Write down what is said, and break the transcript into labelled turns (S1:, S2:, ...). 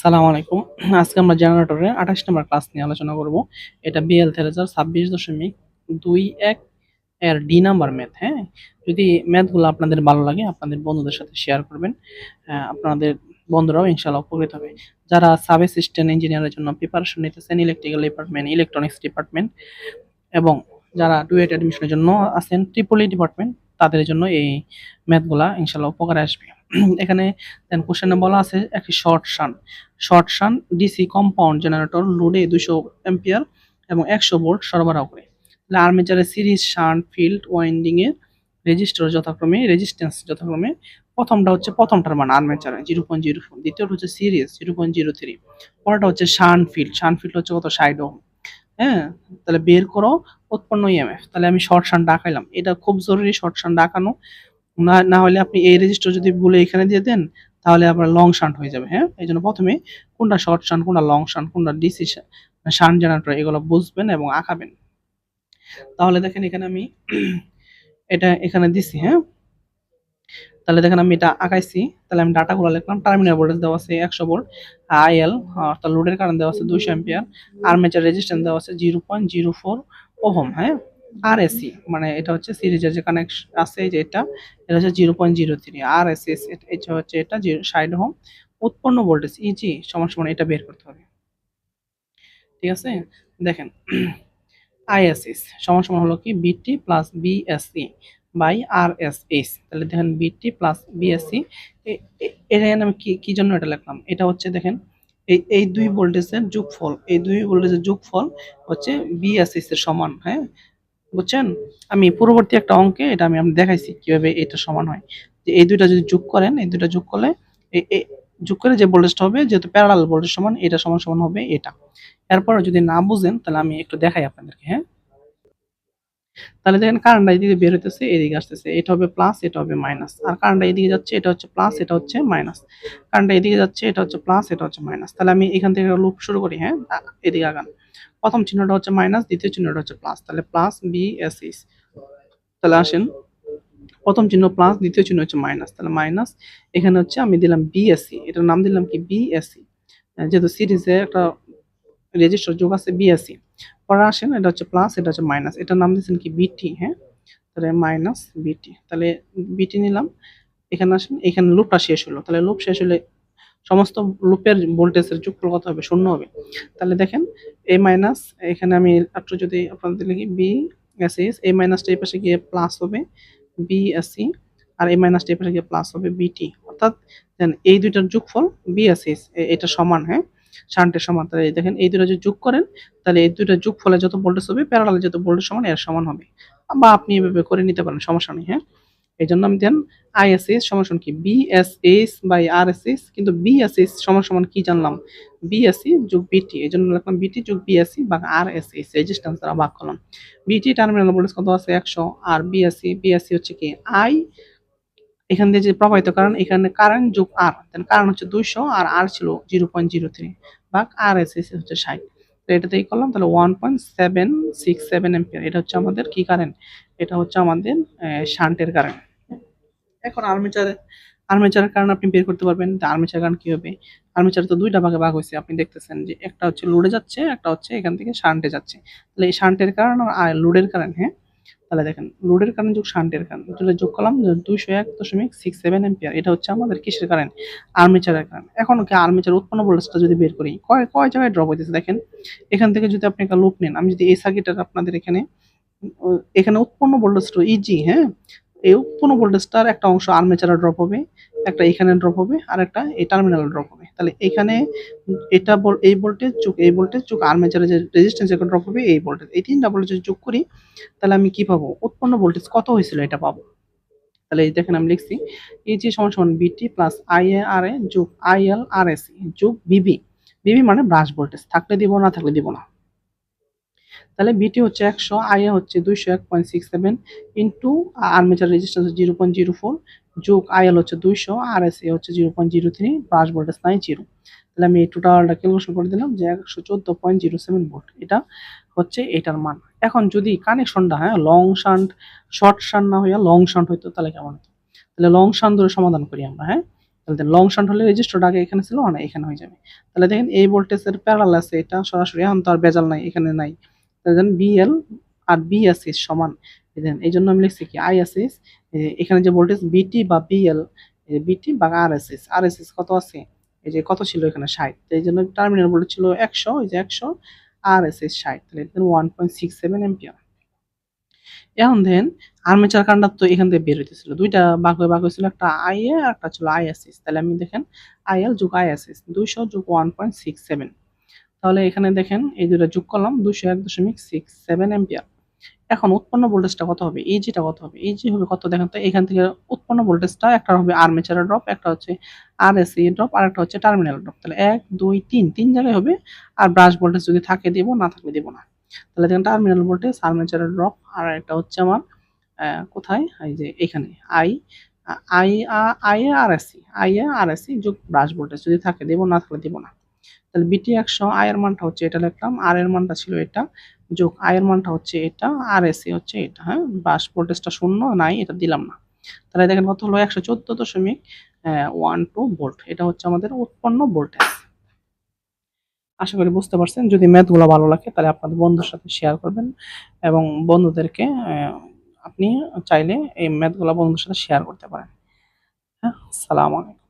S1: সালাম আলাইকুম। আজকে আমরা জেনারেটরের আঠাশ নম্বর ক্লাস নিয়ে আলোচনা করব। এটা বিএল থেরেজার ছাব্বিশ দশমিক দুই এক এর ডি নাম্বার ম্যাথ হ্যাঁ? যদি ম্যাথগুলো আপনাদের ভালো লাগে, আপনাদের বন্ধুদের সাথে শেয়ার করবেন। আপনাদের বন্ধুরাও ইনশাল্লাহ উপকৃত হবে। যারা সাব অ্যাসিস্ট্যান্ট ইঞ্জিনিয়ারের জন্য প্রিপারেশন নিতেছেন ইলেকট্রিক্যাল ডিপার্টমেন্ট ইলেকট্রনিক্স ডিপার্টমেন্ট এবং যারা ডুয়েট অ্যাডমিশনের জন্য আছেন ট্রিপলি ডিপার্টমেন্ট তাদের জন্য এই ম্যাথগুলা ইনশাল্লাহ উপকারে আসবে। এখানে দেন কোশ্চেনে বলা আছে, একটি short shunt short shunt DC compound generator লোডে দুশো এম্পিয়ার এবং একশো ভোল্ট সরবরাহ করে। আর্মেচারের সিরিজ শান ফিল্ড ওয়াইন্ডিং এর রেজিস্টার যথাক্রমে রেজিস্ট্যান্স যথাক্রমে, প্রথমটা হচ্ছে প্রথমটার মান আর্মেচারে জিরো পয়েন্ট জিরো ফোর দ্বিতীয়টা হচ্ছে series zero point zero three পরেরটা হচ্ছে শান ফিল্ড শান ফিল্ড হচ্ছে কত? ওহম হ্যাঁ? তাহলে বের করো, উৎপন্ন ইএমএফ তাহলে আমি শর্ট শান ডাকাইলাম এটা খুব জরুরি শর্ট শান ডাকানো না না হলে আপনি এই রেজিস্টার যদি বলে এখানে দিয়ে দেন, তাহলে আপনার লং শান্ট হয়ে যাবে হ্যাঁ? এই জন্য প্রথমে কোনটা শর্ট শান্ট কোনটা লং শান্ট কোনটা ডিসি শান্ট জেনারেটর এগুলো বুঝবেন এবং আঁকাবেন। তাহলে দেখেন এখানে আমি এটা এখানে দিছি হ্যাঁ? তাহলে দেখেন আমি এটা আঁকাইছি, তাহলে আমি ডাটাগুলো লিখলাম টার্মিনাল ভোল্টেজ দেওয়া আছে একশো ভোল্ট আইএল অর্থাৎ লোডের কারেন্ট দেওয়া আছে দুইশো এম্পিয়ার আর্মেচার রেজিস্ট্যান্স দেওয়া আছে zero point zero four ohm হ্যাঁ? আর এসি মানে এটা হচ্ছে সিরিজের যে কানেকশন আছে যে এটা এটা হচ্ছে zero point zero three R S এটা হচ্ছে এটা ষাট ওহম, উৎপন্ন ভোল্টেজ ইজি সমান সমান এটা বের করতে হবে। ঠিক আছে? দেখেন আইএসএস সমান সমান হলো কি? BT plus BSC by R S S তাহলে দেখেন বিটি প্লাস বিএসসি এটা আমি কি কি জন্য এটা লিখলাম? এটা হচ্ছে দেখেন, এই এই দুই ভোল্টেজের যোগফল, এই দুই ভোল্টেজের যোগফল হচ্ছে বিএসএস এর সমান হ্যাঁ? বুঝছেন? আমি পূর্ববর্তী একটা অঙ্কে এটা আমি আমি দেখাইছি কীভাবে এটা সমান হয়। যে এই দুইটা যদি যোগ করেন, এই দুইটা যোগ করলে যোগ করে যে ভোল্টেজটা হবে, যেহেতু প্যারালাল ভোল্টেজ সমান, এটা সমান সমান হবে এটা। এরপর যদি না বুঝেন, তাহলে আমি একটু দেখাই আপনাদেরকে হ্যাঁ? তাহলে দেখেন কারেন্টটা এদিকে বের হইতেছে, এদিকে আসতেছে। এটা হবে প্লাস এটা হবে মাইনাস আর কারেন্টটা এদিকে যাচ্ছে, এটা হচ্ছে প্লাস এটা হচ্ছে মাইনাস কারেন্টটা এদিকে যাচ্ছে, এটা হচ্ছে প্লাস এটা হচ্ছে মাইনাস তাহলে আমি এখান থেকে লুপ শুরু করি হ্যাঁ? এদিকে আগান। প্রথম চিহ্নটা হচ্ছে মাইনাস দ্বিতীয় চিহ্নটা হচ্ছে প্লাস তাহলে প্লাস বি এস ইস তাহলে আসেন। প্রথম চিহ্ন প্লাস দ্বিতীয় চিহ্ন হচ্ছে মাইনাস তাহলে মাইনাস এখানে হচ্ছে আমি দিলাম বিএসসি এটার নাম দিলাম কি? বিএসসি যেহেতু সিরিজে একটা রেজিস্টার যোগ আছে বিএসসি পরে আসেন, এটা হচ্ছে প্লাস এটা হচ্ছে মাইনাস এটার নাম দিয়েছেন কি? বিটি হ্যাঁ? তাহলে মাইনাস বিটি তাহলে বিটি নিলাম, এখানে আসেন, এখানে লুপটা শেষ হলো, তাহলে লুপ শেষ হলে সমস্ত লুপের ভোল্টেজের যোগফল কত হবে? শূন্য হবে। তাহলে দেখেন এ মাইনাস এখানে আমি একটু যদি আপনাদের লিখি বি এস এস এ মাইনাসটা এই পাশে গিয়ে প্লাস হবে বি এস সি আর এই মাইনাসটা এই পাশে গিয়ে প্লাস হবে বিটি অর্থাৎ দেন এই দুইটার যোগফল বি এস এস এটা সমান হ্যাঁ? শান্টের সমান। তাহলে দেখেন, এই দুটো যদি যোগ করেন, তাহলে এই দুইটা যোগ ফলে যত ভোল্টেজ হবে প্যারালাল যত ভোল্টেজ সমান, এর সমান হবে। বা আপনি এভাবে করে নিতে পারেন, সমস্যা নেই হ্যাঁ? এই জন্য আমি দেন আইএসএস সমান কি? বিএসএস বাই আরএসএস কিন্তু বিএসএস সমান সমান কি জানলাম? বিএসসি যোগ বিটি এই জন্য লিখলাম বিটি যোগ বিএসসি বা আরএসএস রেজিস্ট্যান্স দ্বারা ভাগ করলাম। বিটি টার্মিনাল ভোল্টেজ কত আছে? একশো। আর বিএসসি বিএসসি হচ্ছে কি? আই এখান দিয়ে যে প্রবাহিত কারণ এখানে কারেন্ট যোগ আর কারণ হচ্ছে দুইশো আর আর ছিল জিরো পয়েন্ট জিরো থ্রি বা আর এস এস হচ্ছে ষাট। তো এটাতেই করলাম। তাহলে one point seven six seven ampere এটা হচ্ছে আমাদের কি কারেন্ট এটা হচ্ছে আমাদের শান্টের কারেন্ট এখন আর্মিচার আর্মেচারের কারণ আপনি বের করতে পারবেন। আর্মিচার কারণ কী হবে? আর্মেচার তো দুইটা ভাগে ভাগ হয়েছে। আপনি দেখতেছেন যে একটা হচ্ছে লোডে যাচ্ছে, একটা হচ্ছে এখান থেকে শান্টে যাচ্ছে। তাহলে এই শান্টের কারণ আর লোডের কারণ হ্যাঁ? তাহলে দেখেন লোডের কারেন্ট যোগ শান্টের কারণ দুটো যোগ করলাম দুইশো এক দশমিক সিক্স সেভেন এম্পিয়ার এটা হচ্ছে আমাদের কিসের কারেন্ট আর্মিচারের কারেন্ট এখন আর্মিচার উৎপন্ন ভোল্টেজটা যদি বের করি, কয় কয় জায়গায় ড্রপ হইতেছে দেখেন? এখান থেকে যদি আপনি একটা লুপ নেন, আমি যদি এই সার্কিটের আপনাদের এখানে এখানে উৎপন্ন ভোল্টেজটা ইজি হ্যাঁ? এই উৎপন্ন ভোল্টেজটার একটা অংশ আর্মেচারে ড্রপ হবে। একটা এখানে ড্রপ হবে, আর একটা এই টার্মিনালে ড্রপ হবে। তাহলে এখানে এটা বল, এই ভোল্টেজ যোগ এই ভোল্টেজ যোগ আর্মেচারে যে রেজিস্ট্যান্স একটা ড্রপ হবে, এই ভোল্টেজ এই তিনটা ভোল্টেজ যদি যোগ করি, তাহলে আমি কি পাবো? উৎপন্ন ভোল্টেজ কত হয়েছিল এটা পাবো? তাহলে এই দেখেন আমি লিখছি, এই যে সমান সমান বিটি প্লাস আই এ আর এ যোগ আই এল আর এস যোগ বিবি বিবি মানে ব্রাশ ভোল্টেজ থাকলে দিব না, থাকলে দিব না। তাহলে বিটি হচ্ছে একশো আই এ হচ্ছে দুইশো এক point six seven into armature resistance zero point zero four যোগ আইএল হচ্ছে দুইশো, আর এস এ হচ্ছে zero point zero three brush voltage নাই জিরো তাহলে আমি এই টোটালটা ক্যালকুলেশন করে দিলাম যে একশো চোদ্দ পয়েন্ট জিরো সেভেন ভোল্ট এটা হচ্ছে এটার মান। এখন যদি কানেকশনটা হ্যাঁ লং শান্ট শর্ট শান্ট না হইয়া লং শান্ট হইতো, তাহলে কেমন হতো? তাহলে লং শান্ট ধরে সমাধান করি আমরা হ্যাঁ? তাহলে লং শান্ট হলে রেজিস্টারটা আগে এখানে ছিল না এখানে হয়ে যাবে। তাহলে দেখেন, এই ভোল্টেজের প্যারাল আছে, এটা সরাসরি, এখন তো আর বেজাল নাই, এখানে নাই। তাহলে দেখেন বিএল আর বিএসএস সমান দেখেন এই জন্য আমি লিখছি কি আইএসএস এখানে যে ভোল্টেজ বিটি বা বিএল বিটি বা আরএসএস আরএসএস কত আছে? এই যে কত ছিল এখানে ষাট এই জন্য টার্মিনাল ভোল্টেজ ছিল একশো, এই যে একশো আরএসএস ষাট, তাহলে one point six seven ampere এখন দেন আর্মেচার কারেন্ট তো এখান থেকে বের হইতেছিল, দুইটা ভাগ হয়ে ভাগ হয়েছিল একটা আই এ আর একটা ছিল আইএসএস তাহলে আমি দেখেন আইএল যোগ আইএসএস দুইশো যোগ ওয়ান পয়েন্ট সিক্স সেভেন তাহলে এখানে দেখেন, এই দুটো যোগ করলাম, দুইশো এক দশমিক সিক্স সেভেন এম্পিয়ার এখন উৎপন্ন ভোল্টেজটা কত হবে? এই যেটা কত হবে? এই যে হবে কত? দেখেন তো এখান থেকে উৎপন্ন ভোল্টেজটা একটা হবে আর্মেচারের ড্রপ একটা হচ্ছে আর এসি ড্রপ আর একটা হচ্ছে টার্মিনাল ড্রপ তাহলে এক, দুই, তিন তিন জায়গায় হবে। আর ব্রাশ ভোল্টেজ যদি থাকে দেবো, না থাকলে দেবো না। তাহলে দেখেন টার্মিনাল ভোল্টেজ আর্মেচারের ড্রপ আর একটা হচ্ছে আমার কোথায়? এই যে এখানে। I I I R AC I A R AC যোগ ব্রাশ ভোল্টেজ যদি থাকে দেবো, না থাকলে দেবো না। তাহলে বিটি একশো আই এর মানটা হচ্ছে এটা লিখলাম। আর এর মানটা ছিল এটা। যোগ আই এর মানটা হচ্ছে এটা। আর এসি হচ্ছে এটা হ্যাঁ? বাস ভোল্টেজটা শূন্য, নাই, এটা দিলাম না। তাহলে দেখেন কত হলো? একশো চোদ্দ দশমিক ওয়ান টু ভোল্ট এটা হচ্ছে আমাদের উৎপন্ন ভোল্টেজ আশা করি বুঝতে পারছেন। যদি ম্যাথগুলো ভালো লাগে, তাহলে আপনাদের বন্ধুর সাথে শেয়ার করবেন এবং বন্ধুদেরকে আপনি চাইলে এই ম্যাথগুলো বন্ধুর সাথে শেয়ার করতে পারেন। হ্যাঁ? সালাম আলাইকুম।